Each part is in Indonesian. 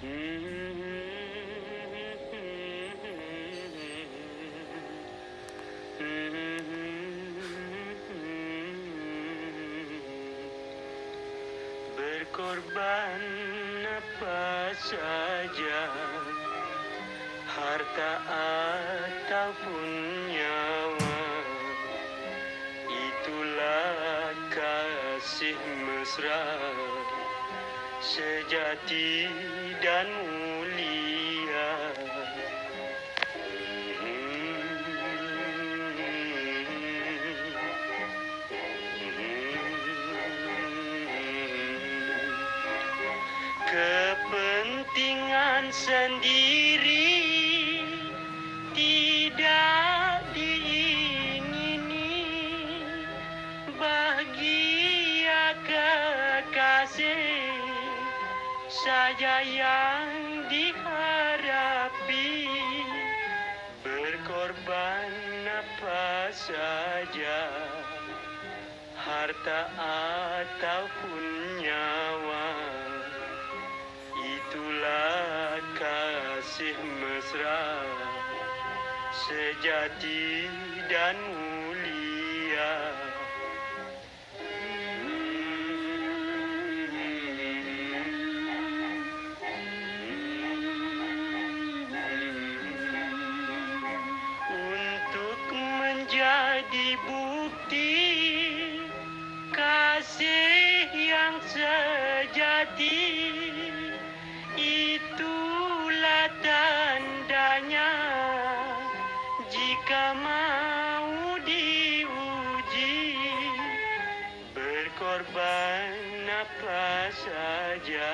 Berkorban apa saja Harta ataupun nyawa Itulah kasih mesra Sejati dan mulia. Kepentingan sendiri tidak diingini. Bahagia kekasih saja yang diharapkan Berkorban apa saja Harta ataupun nyawa. Itulah kasih mesra Sejati dan menjadi bukti kasih yang sejati. Itulah tandanya jika mau diuji berkorban apa saja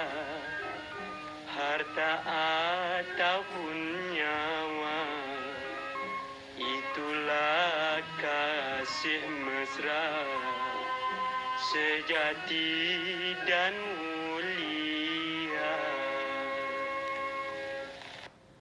harta ataupun kasih mesra sejati dan